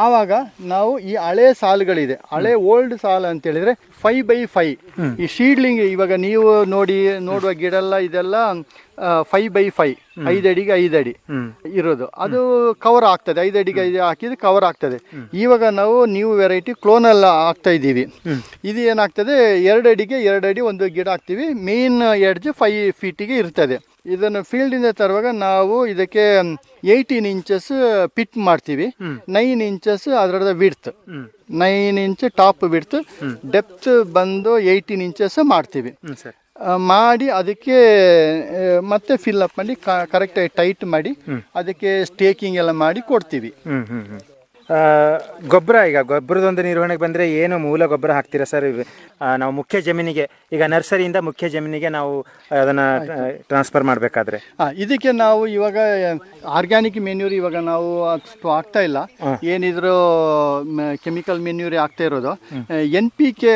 ಆವಾಗ ನಾವು ಈ ಹಳೆ ಸಾಲುಗಳಿದೆ. ಹಳೆ ಓಲ್ಡ್ ಸಾಲ್ ಅಂತ ಹೇಳಿದ್ರೆ ಫೈವ್ ಬೈ ಫೈವ್ ಈ ಶೀಡ್ಲಿಂಗ್ ಇವಾಗ ನೀವು ನೋಡಿ ನೋಡುವ ಗಿಡ ಎಲ್ಲ ಇದೆಲ್ಲ ಫೈವ್ ಬೈ ಫೈವ್ ಐದು ಅಡಿಗೆ ಐದು ಅಡಿ ಇರೋದು. ಅದು ಕವರ್ ಆಗ್ತದೆ. ಐದು ಅಡಿಗೆ ಐದು ಹಾಕಿದ್ರೆ ಕವರ್ ಆಗ್ತದೆ. ಇವಾಗ ನಾವು ನ್ಯೂ ವೆರೈಟಿ ಕ್ಲೋನಲ್ ಹಾಕ್ತಾ ಇದ್ದೀವಿ. ಇದು ಏನಾಗ್ತದೆ? ಎರಡು ಅಡಿಗೆ ಎರಡು ಅಡಿ ಒಂದು ಗಿಡ ಹಾಕ್ತೀವಿ. ಮೇನ್ ಎಡ್ಜ್ ಫೈವ್ ಫೀಟಿಗೆ ಇರ್ತದೆ. ಇದನ್ನು ಫೀಲ್ಡಿಂದ ತರುವಾಗ ನಾವು ಇದಕ್ಕೆ ಏಯ್ಟೀನ್ ಇಂಚಸ್ ಪಿಟ್ ಮಾಡ್ತೀವಿ. ನೈನ್ ಇಂಚಸ್ ಅದರದ width nine inch top width depth ಬಂದು ಏಯ್ಟೀನ್ ಇಂಚಸ್ ಮಾಡ್ತೀವಿ. ಮಾಡಿ ಅದಕ್ಕೆ ಮತ್ತೆ ಫಿಲ್ ಅಪ್ ಮಾಡಿ ಕರೆಕ್ಟಾಗಿ ಟೈಟ್ ಮಾಡಿ ಅದಕ್ಕೆ ಸ್ಟೇಕಿಂಗ್ ಎಲ್ಲ ಮಾಡಿ ಕೊಡ್ತೀವಿ. ಗೊಬ್ಬರ ಈಗ ಗೊಬ್ಬರದೊಂದು ನಿರ್ವಹಣೆಗೆ ಬಂದರೆ ಏನು ಮೂಲ ಗೊಬ್ಬರ ಹಾಕ್ತೀರಾ ಸರ್? ನಾವು ಮುಖ್ಯ ಜಮೀನಿಗೆ ಈಗ ನರ್ಸರಿಯಿಂದ ಮುಖ್ಯ ಜಮೀನಿಗೆ ನಾವು ಅದನ್ನು ಟ್ರಾನ್ಸ್ಫರ್ ಮಾಡಬೇಕಾದ್ರೆ. ಇದಕ್ಕೆ ನಾವು ಇವಾಗ ಆರ್ಗ್ಯಾನಿಕ್ ಮೆನ್ಯೂರ್ ಇವಾಗ ನಾವು ಅಷ್ಟು ಆಗ್ತಾ ಇಲ್ಲ. ಏನಿದ್ರು ಕೆಮಿಕಲ್ ಮೆನ್ಯೂರಿ ಆಗ್ತಾ ಇರೋದು. ಎನ್ ಪಿ ಕೆ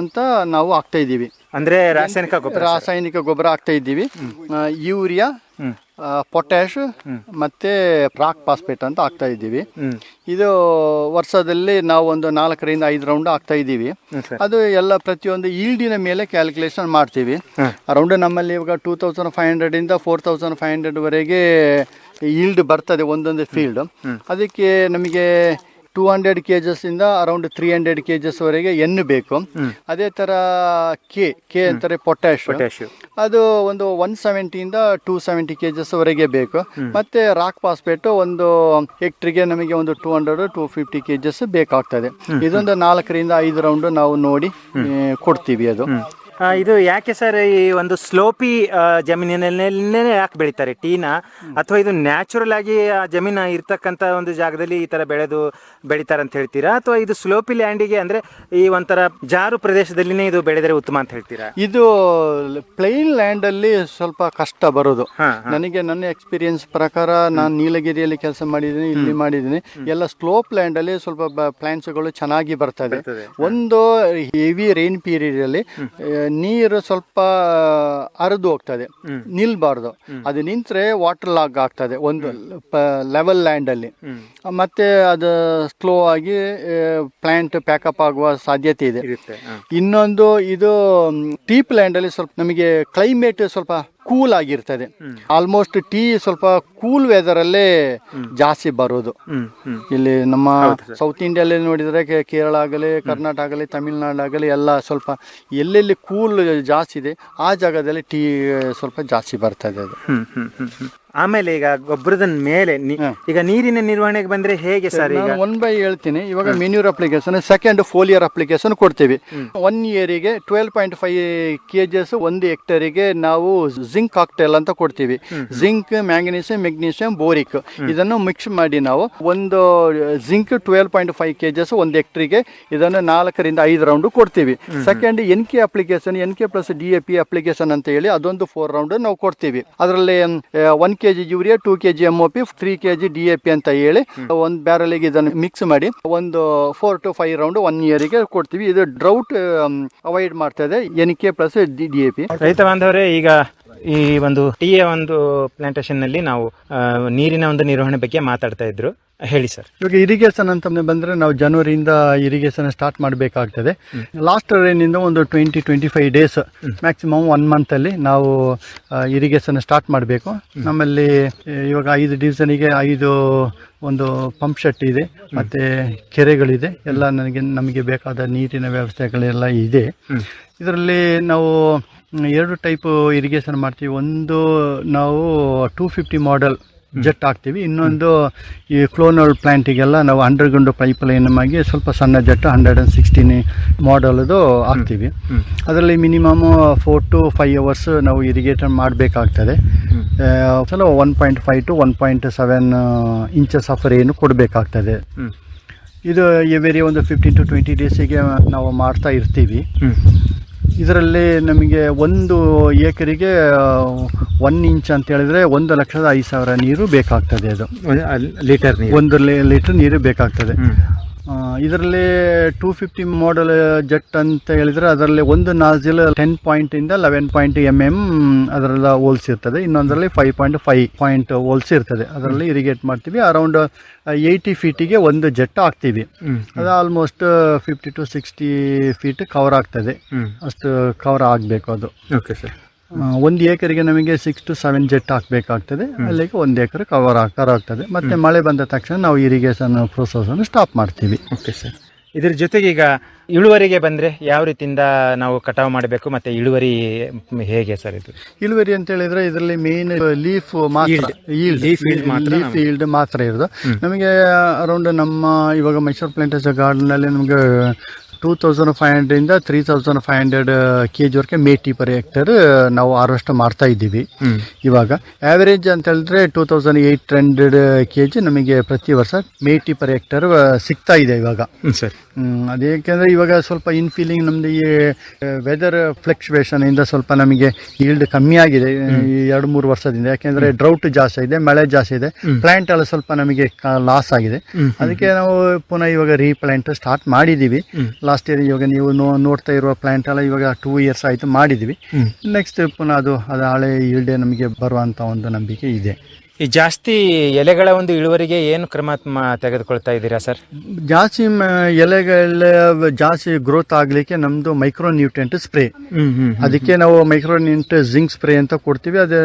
ಅಂತ ನಾವು ಆಗ್ತಾ ಇದ್ದೀವಿ. ಅಂದರೆ ರಾಸಾಯನಿಕ ಗೊಬ್ಬರ ರಾಸಾಯನಿಕ ಗೊಬ್ಬರ ಹಾಕ್ತಾ ಇದ್ದೀವಿ. ಯೂರಿಯಾ ಪೊಟ್ಯಾಶ್ ಮತ್ತೆ ಪ್ರಾಕ್ ಪಾಸ್ಪೇಟ್ ಅಂತ ಹಾಕ್ತಾ ಇದ್ದೀವಿ. ಇದು ವರ್ಷದಲ್ಲಿ ನಾವು ಒಂದು ನಾಲ್ಕರಿಂದ ಐದು ರೌಂಡ್ ಹಾಕ್ತಾ ಇದ್ದೀವಿ. ಅದು ಎಲ್ಲ ಪ್ರತಿಯೊಂದು ಈಲ್ಡಿನ ಮೇಲೆ ಕ್ಯಾಲ್ಕುಲೇಷನ್ ಮಾಡ್ತೀವಿ. ರೌಂಡ್ ನಮ್ಮಲ್ಲಿ ಇವಾಗ ಟೂ ತೌಸಂಡ್ ಫೈವ್ ಹಂಡ್ರೆಡಿಂದ ಫೋರ್ ತೌಸಂಡ್ ಫೈವ್ ಹಂಡ್ರೆಡ್ವರೆಗೆ ಈಲ್ಡ್ ಬರ್ತದೆ ಒಂದೊಂದು ಫೀಲ್ಡ್ ಅದಕ್ಕೆ ನಮಗೆ ಟೂ ಹಂಡ್ರೆಡ್ ಕೆ ಇಂದ ಅರೌಂಡ್ ತ್ರೀ ಹಂಡ್ರೆಡ್ ಕೆ ವರೆಗೆ ಎಣ್ಣೆ ಬೇಕು. ಅದೇ ಥರ ಕೆ ಕೆ ಅಂತಾರೆ ಪೊಟ್ಯಾಶ್. ಅದು ಒಂದು ಒನ್ ಸೆವೆಂಟಿಯಿಂದ ಟೂ ಸೆವೆಂಟಿ ಕೆ ವರೆಗೆ ಬೇಕು. ಮತ್ತೆ ರಾಕ್ ಪಾಸ್ಪೇಟ್ ಒಂದು ಹೆಕ್ಟ್ರಿಗೆ ನಮಗೆ ಒಂದು two hundred two fifty K ಬೇಕಾಗ್ತದೆ. ಇದೊಂದು ನಾಲ್ಕರಿಂದ ಐದು ರೌಂಡ್ ನಾವು ನೋಡಿ ಕೊಡ್ತೀವಿ ಅದು. ಇದು ಯಾಕೆ ಸರ್ ಈ ಒಂದು ಸ್ಲೋಪಿ ಜಮೀನಿನಲ್ಲೇ ಯಾಕೆ ಬೆಳಿತಾರೆ? ಟೀನ? ಅಥವಾ ಇದು ನ್ಯಾಚುರಲ್ ಆಗಿ ಆ ಜಮೀನ ಇರ್ತಕ್ಕಂಥ ಒಂದು ಜಾಗದಲ್ಲಿ ಈ ತರ ಬೆಳೆದು ಬೆಳಿತಾರೆ ಅಂತ ಹೇಳ್ತೀರಾ? ಅಥವಾ ಇದು ಸ್ಲೋಪಿ ಲ್ಯಾಂಡಿಗೆ ಅಂದ್ರೆ ಈ ಒಂಥರ ಜಾರು ಪ್ರದೇಶದಲ್ಲಿನೇ ಇದು ಬೆಳೆದರೆ ಉತ್ತಮ ಅಂತ ಹೇಳ್ತೀರಾ? ಇದು ಪ್ಲೈನ್ ಲ್ಯಾಂಡ್ ಅಲ್ಲಿ ಸ್ವಲ್ಪ ಕಷ್ಟ ಬರೋದು. ನನಗೆ ನನ್ನ ಎಕ್ಸ್ಪೀರಿಯನ್ಸ್ ಪ್ರಕಾರ ನಾನು ನೀಲಗಿರಿಯಲ್ಲಿ ಕೆಲಸ ಮಾಡಿದ್ದೀನಿ ಇಲ್ಲಿ ಮಾಡಿದ್ದೀನಿ. ಎಲ್ಲ ಸ್ಲೋಪ್ ಲ್ಯಾಂಡ್ ಅಲ್ಲಿ ಸ್ವಲ್ಪ ಪ್ಲಾಂಟ್ಸ್ಗಳು ಚೆನ್ನಾಗಿ ಬರ್ತದೆ. ಒಂದು ಹೆವಿ ರೈನ್ ಪೀರಿಯಡ್ ಅಲ್ಲಿ ನೀರು ಸ್ವಲ್ಪ ಹರಿದು ಹೋಗ್ತದೆ. ನಿಲ್ಬಾರ್ದು. ಅದು ನಿಂತರೆ ವಾಟರ್ ಲಾಗ್ ಆಗ್ತದೆ ಒಂದು ಲೆವೆಲ್ ಲ್ಯಾಂಡ್ ಅಲ್ಲಿ. ಮತ್ತೆ ಅದು ಸ್ಲೋ ಆಗಿ ಪ್ಲಾಂಟ್ ಪ್ಯಾಕಪ್ ಆಗುವ ಸಾಧ್ಯತೆ ಇದೆ. ಇನ್ನೊಂದು ಇದು ಟೀಪ್ ಲ್ಯಾಂಡಲ್ಲಿ ಸ್ವಲ್ಪ ನಮಗೆ ಕ್ಲೈಮೇಟ್ ಸ್ವಲ್ಪ ಕೂಲ್ ಆಗಿರ್ತದೆ. ಆಲ್ಮೋಸ್ಟ್ ಟೀ ಸ್ವಲ್ಪ ಕೂಲ್ ವೆದರ್ ಅಲ್ಲೇ ಜಾಸ್ತಿ ಬರೋದು. ಇಲ್ಲಿ ನಮ್ಮ ಸೌತ್ ಇಂಡಿಯಲ್ಲಿ ನೋಡಿದ್ರೆ ಕೇರಳ ಆಗಲಿ ಕರ್ನಾಟಕ ಆಗಲಿ ತಮಿಳ್ನಾಡು ಆಗಲಿ ಎಲ್ಲ ಸ್ವಲ್ಪ ಎಲ್ಲೆಲ್ಲಿ ಕೂಲ್ ಜಾಸ್ತಿ ಇದೆ ಆ ಜಾಗದಲ್ಲಿ ಟೀ ಸ್ವಲ್ಪ ಜಾಸ್ತಿ ಬರ್ತದೆ ಅದು. ಆಮೇಲೆ ಈಗ ಗೊಬ್ಬರದ ಮೇಲೆ ನಿ- ಈಗ ನೀರಿನ ನಿರ್ವಹಣೆಗೆ ಬಂದ್ರೆ ಹೇಗೆ ಸರ್ ಈಗ? ನಾನು ಒನ್ ಬೈ ಹೇಳ್ತೀನಿ. ಇವಾಗ manure application second foliar application ಕೊಡ್ತೀವಿ. One ಇಯರಿಗೆ twelve point five K Gs ಒಂದು ಹೆಕ್ಟರಿಗೆ ನಾವು ಜಿಂಕ್ ಕಾಕ್ಟೇಲ್ ಅಂತ ಕೊಡ್ತೀವಿ. ಜಿಂಕ್ ಮ್ಯಾಂಗನೀಸಿಯಂ ಮೆಗ್ನೀಷಿಯಂ ಬೋರಿಕ್ ಇದನ್ನು ಮಿಕ್ಸ್ ಮಾಡಿ ನಾವು ಒಂದು zinc twelve point five K Gs ಒಂದು ಹೆಕ್ಟರಿಗೆ ಇದನ್ನು ನಾಲ್ಕರಿಂದ ಐದು ರೌಂಡ್ ಕೊಡ್ತೀವಿ. Second N K application N K plus D A P application ಅಂತ ಹೇಳಿ ಅದೊಂದು ಫೋರ್ ರೌಂಡ್ ನಾವು ಕೊಡ್ತೀವಿ. ಅದರಲ್ಲಿ one K G urea two K G M O P three K G D A P ಅಂತ ಹೇಳಿ ಒಂದು ಬ್ಯಾರಲಿಗೆ ಇದನ್ನು ಮಿಕ್ಸ್ ಮಾಡಿ ಒಂದು four to five round one ಇಯರಿಗೆ ಕೊಡ್ತೀವಿ. ಇದು ಡ್ರೌಟ್ ಅವಾಯ್ಡ್ ಮಾಡ್ತಾ ಇದೆ. N K plus D D A P ರೈತ ಬಾಂಧವರೇ ಈಗ ಈ ಒಂದು ಟೀಯ ಒಂದು ಪ್ಲಾಂಟೇಶನ್ನಲ್ಲಿ ನಾವು ನೀರಿನ ಒಂದು ನಿರ್ವಹಣೆ ಬಗ್ಗೆ ಮಾತಾಡ್ತಾ ಇದ್ರು. ಹೇಳಿ ಸರ್. ಇವಾಗ ಇರಿಗೇಷನ್ ಅಂತ ಬಂದ್ರೆ ನಾವು ಜನವರಿಯಿಂದ ಇರಿಗೇಷನ್ ಸ್ಟಾರ್ಟ್ ಮಾಡಬೇಕಾಗ್ತದೆ. ಲಾಸ್ಟ್ ರೈನಿಂದ ಒಂದು twenty twenty five days maximum one ಅಲ್ಲಿ ನಾವು ಇರಿಗೇಷನ್ ಸ್ಟಾರ್ಟ್ ಮಾಡಬೇಕು. ನಮ್ಮಲ್ಲಿ ಇವಾಗ ಐದು ಡಿವಿಷನಿಗೆ ಐದು ಒಂದು ಪಂಪ್ ಶೆಟ್ ಇದೆ ಮತ್ತೆ ಕೆರೆಗಳಿದೆ. ಎಲ್ಲ ನನಗೆ ನಮಗೆ ಬೇಕಾದ ನೀರಿನ ವ್ಯವಸ್ಥೆಗಳೆಲ್ಲ ಇದೆ. ಇದರಲ್ಲಿ ನಾವು ಎರಡು ಟೈಪ್ ಇರಿಗೇಷನ್ ಮಾಡ್ತೀವಿ. ಒಂದು ನಾವು ಟೂ ಫಿಫ್ಟಿ ಮಾಡೆಲ್ ಜೆಟ್ ಹಾಕ್ತೀವಿ. ಇನ್ನೊಂದು ಈ ಕ್ಲೋನಲ್ ಪ್ಲ್ಯಾಂಟಿಗೆಲ್ಲ ನಾವು ಅಂಡರ್ಗ್ರೌಂಡ್ ಪೈಪ್ ಲೈನ್ ಆಗಿ ಸ್ವಲ್ಪ ಸಣ್ಣ ಜೆಟ್ ಹಂಡ್ರೆಡ್ ಆ್ಯಂಡ್ ಸಿಕ್ಸ್ಟೀನ್ ಮಾಡಲ್ದು ಹಾಕ್ತೀವಿ. ಅದರಲ್ಲಿ minimum four to five hours ನಾವು ಇರಿಗೇಷನ್ ಮಾಡಬೇಕಾಗ್ತದೆ. ಸಲ one point five to one point seven inches of rain ಕೊಡಬೇಕಾಗ್ತದೆ. ಇದು ಎವರಿ ಒಂದು ಫಿಫ್ಟೀನ್ ಟು ಟ್ವೆಂಟಿ ಡೇಸಿಗೆ ನಾವು ಮಾಡ್ತಾ ಇರ್ತೀವಿ. ಇದರಲ್ಲಿ ನಮಗೆ ಒಂದು ಏಕರಿಗೆ ಒನ್ ಇಂಚ್ ಅಂತ ಹೇಳಿದ್ರೆ ಒಂದು ಲಕ್ಷದ ಐದು ಸಾವಿರ ನೀರು ಬೇಕಾಗ್ತದೆ ಅದು. ಲೀಟರ್ ಒಂದು ಲೀಟರ್ ನೀರು ಬೇಕಾಗ್ತದೆ. ಇದರಲ್ಲಿ ಟೂ ಫಿಫ್ಟಿ ಮಾಡೆಲ್ ಜೆಟ್ ಅಂತ ಹೇಳಿದ್ರೆ ಅದರಲ್ಲಿ ಒಂದು ನಾಜಿಲ್ ಟೆನ್ ಪಾಯಿಂಟಿಂದ ಲೆವೆನ್ ಪಾಯಿಂಟ್ ಎಂ ಎಂ ಅದರಲ್ಲ ಹೋಲ್ಸ್ ಇರ್ತದೆ. ಇನ್ನೊಂದರಲ್ಲಿ five point five point holes ಇರ್ತದೆ. ಅದರಲ್ಲಿ ಇರಿಗೇಟ್ ಮಾಡ್ತೀವಿ. ಅರೌಂಡ್ ಏಯ್ಟಿ ಫೀಟಿಗೆ ಒಂದು ಜೆಟ್ ಹಾಕ್ತೀವಿ. ಅದು almost fifty to sixty feet cover ಆಗ್ತದೆ. ಅಷ್ಟು ಕವರ್ ಆಗಬೇಕು ಅದು. ಓಕೆ ಸರ್ ಒಂದು ಏಕರಿಗೆ ನಮಗೆ ಸಿಕ್ಸ್ ಟು ಸೆವೆನ್ ಜೆಟ್ ಹಾಕಬೇಕಾಗ್ತದೆ. ಅಲ್ಲಿಗೆ ಒಂದು ಎಕರೆ ಕವರ್ ಕವರ್ ಆಗ್ತದೆ. ಮತ್ತೆ ಮಳೆ ಬಂದ ತಕ್ಷಣ ನಾವು ಇರಿಗೇಷನ್ ಅನ್ನು ಸ್ಟಾಪ್ ಮಾಡ್ತೀವಿ. ಓಕೆ ಸರ್ ಇದ್ರ ಜೊತೆಗೆ ಈಗ ಇಳುವರಿಗೆ ಬಂದ್ರೆ ಯಾವ ರೀತಿಯಿಂದ ನಾವು ಕಟಾವು ಮಾಡಬೇಕು ಮತ್ತೆ ಇಳುವರಿ ಹೇಗೆ ಸರ್ ಇದು? ಇಳುವರಿ ಅಂತ ಹೇಳಿದ್ರೆ ಇದರಲ್ಲಿ ಮೇನ್ ಲೀಫ್ ಮಾತ್ರ. ಮಾತ್ರ ಲೀಫ್ ಈಲ್ಡ್ ಮಾತ್ರ ಇರೋದು. ನಮಗೆ ಅರೌಂಡ್ ನಮ್ಮ ಇವಾಗ ಮೈಸೂರು ಪ್ಲಾಂಟೇಶನ್ ಗಾರ್ಡನ್ ಅಲ್ಲಿ ನಮಗೆ two thousand five ಹಂಡ್ರೆಡಿಂದ three thousand five hundred K ಜಿವರೆಗೆ ಮೇಟಿ ಪರ್ ಹೆಕ್ಟರ್ ನಾವು ಹಾರ್ವೆಸ್ಟ್ ಮಾಡ್ತಾ ಇದ್ದೀವಿ. ಇವಾಗ ಆವರೇಜ್ ಅಂತ ಹೇಳಿದ್ರೆ two thousand eight hundred K G ನಮಗೆ ಪ್ರತಿ ವರ್ಷ ಮೇಟಿ ಪರ್ ಹೆಕ್ಟರ್ ಸಿಗ್ತಾ ಇದೆ ಇವಾಗ. ಸರ್. ಹ್ಮ್, ಅದೇಕೆಂದ್ರೆ ಇವಾಗ ಸ್ವಲ್ಪ ಇನ್ಫೀಲಿಂಗ್ ನಮ್ದು ಈ ವೆದರ್ ಫ್ಲಕ್ಚುಯೇಷನ್ ಇಂದ ಸ್ವಲ್ಪ ನಮಗೆ ಈಲ್ಡ್ ಕಮ್ಮಿ ಆಗಿದೆ ಈ ಎರಡು ಮೂರು ವರ್ಷದಿಂದ. ಯಾಕೆಂದ್ರೆ ಡ್ರೌಟ್ ಜಾಸ್ತಿ ಇದೆ ಮಳೆ ಜಾಸ್ತಿ ಇದೆ ಪ್ಲಾಂಟ್ ಎಲ್ಲ ಸ್ವಲ್ಪ ನಮಗೆ ಲಾಸ್ ಆಗಿದೆ. ಅದಕ್ಕೆ ನಾವು ಪುನಃ ಇವಾಗ ರೀಪ್ಲಾಂಟ್ ಸ್ಟಾರ್ಟ್ ಮಾಡಿದೀವಿ ಲಾಸ್ಟ್ ಇಯರ್ ಇವಾಗ ನೀವು ನೋ- ನೋಡ್ತಾ ಇರುವ ಪ್ಲಾಂಟ್ ಎಲ್ಲ ಇವಾಗ ಟೂ ಇಯರ್ಸ್ ಆಯ್ತು ಮಾಡಿದ್ವಿ. ನೆಕ್ಸ್ಟ್ ಪುನಃ ಅದು ಅದು ಹಳೆ ಈಲ್ಡೆ ನಮಗೆ ಬರುವಂತ ಒಂದು ನಂಬಿಕೆ ಇದೆ. ಈ ಜಾಸ್ತಿ ಎಲೆಗಳ ಒಂದು ಇಳುವರಿಗೆ ಏನು ಕ್ರಮ ತೆಗೆದುಕೊಳ್ತಾ ಇದ್ದೀರಾ ಸರ್? ಜಾಸ್ತಿ ಎಲೆಗಳ ಜಾಸ್ತಿ ಗ್ರೋತ್ ಆಗಲಿಕ್ಕೆ ನಮ್ದು ಮೈಕ್ರೋ ನ್ಯೂಟ್ರಿಯೆಂಟ್ ಸ್ಪ್ರೇ ಅದಕ್ಕೆ ನಾವು ಮೈಕ್ರೋನಿಂಟ್ ಜಿಂಕ್ ಸ್ಪ್ರೇ ಅಂತ ಕೊಡ್ತೀವಿ. ಅದೇ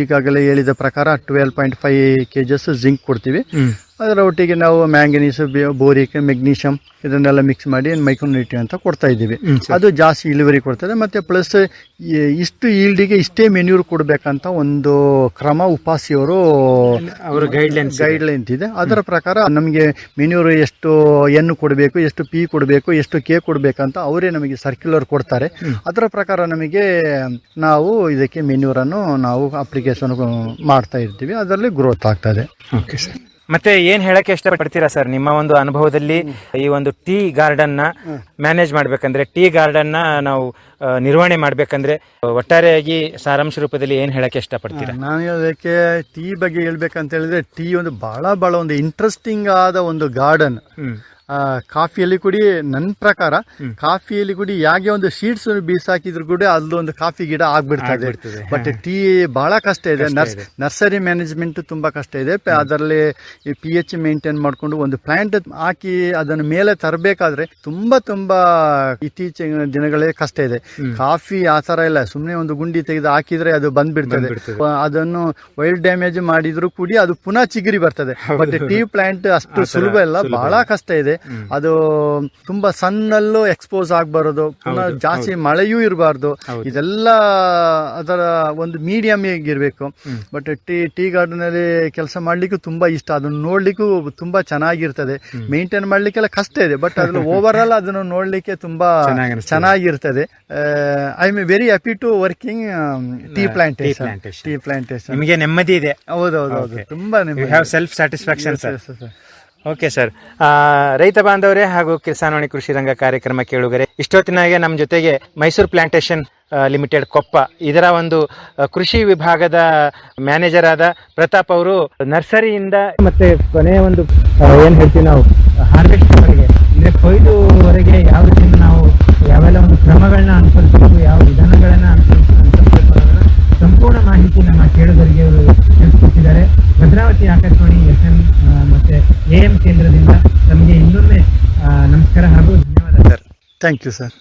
ಈಗಾಗಲೇ ಹೇಳಿದ ಪ್ರಕಾರ ಟ್ವೆಲ್ ಪಾಯಿಂಟ್ ಫೈವ್ ಕೆ ಜಸ್ ಜಿಂಕ್ ಕೊಡ್ತೀವಿ ಅದರ ಒಟ್ಟಿಗೆ ನಾವು ಮ್ಯಾಂಗನೀಸ್ ಬೋರಿಕ್ ಮೆಗ್ನೀಷಿಯಂ ಇದನ್ನೆಲ್ಲ ಮಿಕ್ಸ್ ಮಾಡಿ ಮೈಕ್ರೋನಿಟಿ ಅಂತ ಕೊಡ್ತಾ ಇದ್ದೀವಿ. ಅದು ಜಾಸ್ತಿ ಇಳುವರಿ ಕೊಡ್ತದೆ ಮತ್ತು ಪ್ಲಸ್ ಇಷ್ಟು ಈಲ್ಡಿಗೆ ಇಷ್ಟೇ ಮೆನ್ಯೂರ್ ಕೊಡಬೇಕಂತ ಒಂದು ಕ್ರಮ ಉಪಾಸಿಯವರು ಅವರ ಗೈಡ್ಲೈನ್ ಗೈಡ್ಲೈನ್ ಇದೆ. ಅದರ ಪ್ರಕಾರ ನಮಗೆ ಮೆನ್ಯೂರ್ ಎಷ್ಟು ಎನ್ ಕೊಡಬೇಕು ಎಷ್ಟು ಪಿ ಕೊಡಬೇಕು ಎಷ್ಟು ಕೆ ಕೊಡಬೇಕಂತ ಅವರೇ ನಮಗೆ ಸರ್ಕ್ಯುಲರ್ ಕೊಡ್ತಾರೆ. ಅದರ ಪ್ರಕಾರ ನಮಗೆ ನಾವು ಇದಕ್ಕೆ ಮೆನ್ಯೂರನ್ನು ನಾವು ಅಪ್ಲಿಕೇಶನ್ ಮಾಡ್ತಾ ಇರ್ತೀವಿ. ಅದರಲ್ಲಿ ಗ್ರೋತ್ ಆಗ್ತದೆ. ಓಕೆ ಸರ್ ಮತ್ತೆ ಏನ್ ಹೇಳಕ್ಕೆ ಇಷ್ಟಪಡ್ತೀರಾ ಸರ್? ನಿಮ್ಮ ಒಂದು ಅನುಭವದಲ್ಲಿ ಈ ಒಂದು ಟೀ ಗಾರ್ಡನ್ನ ಮ್ಯಾನೇಜ್ ಮಾಡ್ಬೇಕಂದ್ರೆ ಟೀ ಗಾರ್ಡನ್ನ ನಾವು ಆ, ನಿರ್ವಹಣೆ ಮಾಡ್ಬೇಕಂದ್ರೆ ಒಟ್ಟಾರೆಯಾಗಿ ಸಾರಾಂಶ ರೂಪದಲ್ಲಿ ಏನ್ ಹೇಳಕ್ಕೆ ಇಷ್ಟಪಡ್ತೀರಾ? ನಾನು ಅದಕ್ಕೆ ಟೀ ಬಗ್ಗೆ ಹೇಳ್ಬೇಕಂತ ಹೇಳಿದ್ರೆ ಟೀ ಒಂದು ಬಹಳ ಬಹಳ ಒಂದು ಇಂಟ್ರೆಸ್ಟಿಂಗ್ ಆದ ಒಂದು ಗಾರ್ಡನ್. ಹ್ಮ್. ಕಾಫಿಯಲ್ಲಿ ಕೂಡಿ ನನ್ನ ಪ್ರಕಾರ ಕಾಫಿಯಲ್ಲಿ ಕೂಡಿ ಯಾಕೆ ಒಂದು ಸೀಡ್ಸ್ ಬೀಸಾಕಿದ್ರು ಕೂಡ ಅಲ್ಲೊಂದು ಕಾಫಿ ಗಿಡ ಆಗ್ಬಿಡ್ತದೆ. ಆಗ್ಬಿಡ್ತದೆ. ಬಟ್ ಟೀ ಬಹಳ ಕಷ್ಟ ಇದೆ. ನರ್ಸ್ ನರ್ಸರಿ ಮ್ಯಾನೇಜ್ಮೆಂಟ್ ತುಂಬಾ ಕಷ್ಟ ಇದೆ. ಅದರಲ್ಲಿ ಈ ಪಿ ಎಚ್ ಮೇಂಟೈನ್ ಮಾಡಿಕೊಂಡು ಒಂದು ಪ್ಲಾಂಟ್ ಹಾಕಿ ಅದನ್ನು ಮೇಲೆ ತರಬೇಕಾದ್ರೆ ತುಂಬಾ ತುಂಬಾ ಇತ್ತೀಚಿನ ದಿನಗಳೇ ಕಷ್ಟ ಇದೆ. ಕಾಫಿ ಆ ತರ ಇಲ್ಲ. ಸುಮ್ಮನೆ ಒಂದು ಗುಂಡಿ ತೆಗೆದು ಹಾಕಿದ್ರೆ ಅದು ಬಂದ್ಬಿಡ್ತದೆ. ಅದನ್ನು ವೈಲ್ಡ್ ಡ್ಯಾಮೇಜ್ ಮಾಡಿದ್ರು ಕೂಡ ಅದು ಪುನಃ ಚಿಗುರಿ ಬರ್ತದೆ. ಬಟ್ ಟೀ ಪ್ಲಾಂಟ್ ಅಷ್ಟು ಸುಲಭ ಇಲ್ಲ. ಬಹಳ ಕಷ್ಟ ಇದೆ. ಅದು ತುಂಬಾ ಸಣ್ಣಲ್ಲೂ ಎಕ್ಸ್ಪೋಸ್ ಆಗ್ಬಾರದು. ಪುನಃ ಜಾಸ್ತಿ ಮಳೆಯೂ ಇರಬಾರ್ದು. ಇದೆಲ್ಲ ಅದರ ಒಂದು ಮೀಡಿಯಂ ಇರಬೇಕು ಬಟ್ ಟೀ ಟೀ ಗಾರ್ಡನ್ ಅಲ್ಲಿ ಕೆಲಸ ಮಾಡ್ಲಿಕ್ಕೂ ತುಂಬಾ ಇಷ್ಟ. ಅದನ್ನ ನೋಡ್ಲಿಕ್ಕೂ ತುಂಬಾ ಚೆನ್ನಾಗಿರ್ತದೆ. ಮೇಂಟೈನ್ ಮಾಡ್ಲಿಕ್ಕೆಲ್ಲ ಕಷ್ಟ ಇದೆ. ಬಟ್ ಅದ್ರ ಓವರ್ ಆಲ್ ಅದನ್ನು ನೋಡ್ಲಿಕ್ಕೆ ತುಂಬಾ. ಚೆನ್ನಾಗಿರ್ತದೆ. I am very happy to working tea plantation. Tea plantation ನಿಮಗೆ ನೆಮ್ಮದಿ ಇದೆ. ಹೌದೌದು ತುಂಬಾ ಸೆಲ್ಫ್ ಸ್ಯಾಟಿಸ್ಫ್ಯಾಕ್ಷನ್ ಓಕೆ ಸರ್ ರೈತ ಬಾಂಧವರೇ ಹಾಗೂ ಕಿಸಾನ್ವಾಣಿ ಕೃಷಿ ರಂಗ ಕಾರ್ಯಕ್ರಮ ಕೇಳುಗರೆ, ಇಷ್ಟೊತ್ತಿನಾಗೆ ನಮ್ಮ ಜೊತೆಗೆ ಮೈಸೂರು ಪ್ಲಾಂಟೇಶನ್ ಲಿಮಿಟೆಡ್ ಕೊಪ್ಪ, ಇದರ ಒಂದು ಕೃಷಿ ವಿಭಾಗದ ಮ್ಯಾನೇಜರ್ ಆದ ಪ್ರತಾಪ್ ಅವರು ನರ್ಸರಿಯಿಂದ ಮತ್ತೆ ಕೊನೆಯ ಒಂದು ಏನು ಹೇಳ್ತೀವಿ ನಾವು ಹಾರ್ವೆಸ್ಟ್ ಅಂದ್ರೆ ಕೊಯ್ಲುವರೆಗೆ ಯಾವ ರೀತಿ ನಾವು ಯಾವೆಲ್ಲ ಒಂದು ಕ್ರಮಗಳನ್ನ ಅನುಸರಿಸಬೇಕು, ಯಾವ ವಿಧಾನಗಳನ್ನ ಅನುಸರಿಸಬೇಕು ಮಾಹಿತಿ ನಮ್ಮ ಕೇಳುಗರಿಗೆ ಅವರು ತಿಳಿಸ್ಕೊಟ್ಟಿದ್ದಾರೆ. ಭದ್ರಾವತಿ ಆಕಾಶವಾಣಿ ಎಫ್ ಎಂ ಮತ್ತೆ ಎ ಎಂ ಕೇಂದ್ರದಿಂದ ತಮಗೆ ಇನ್ನೊಮ್ಮೆ ನಮಸ್ಕಾರ ಹಾಗೂ ಧನ್ಯವಾದ. Sir thank you sir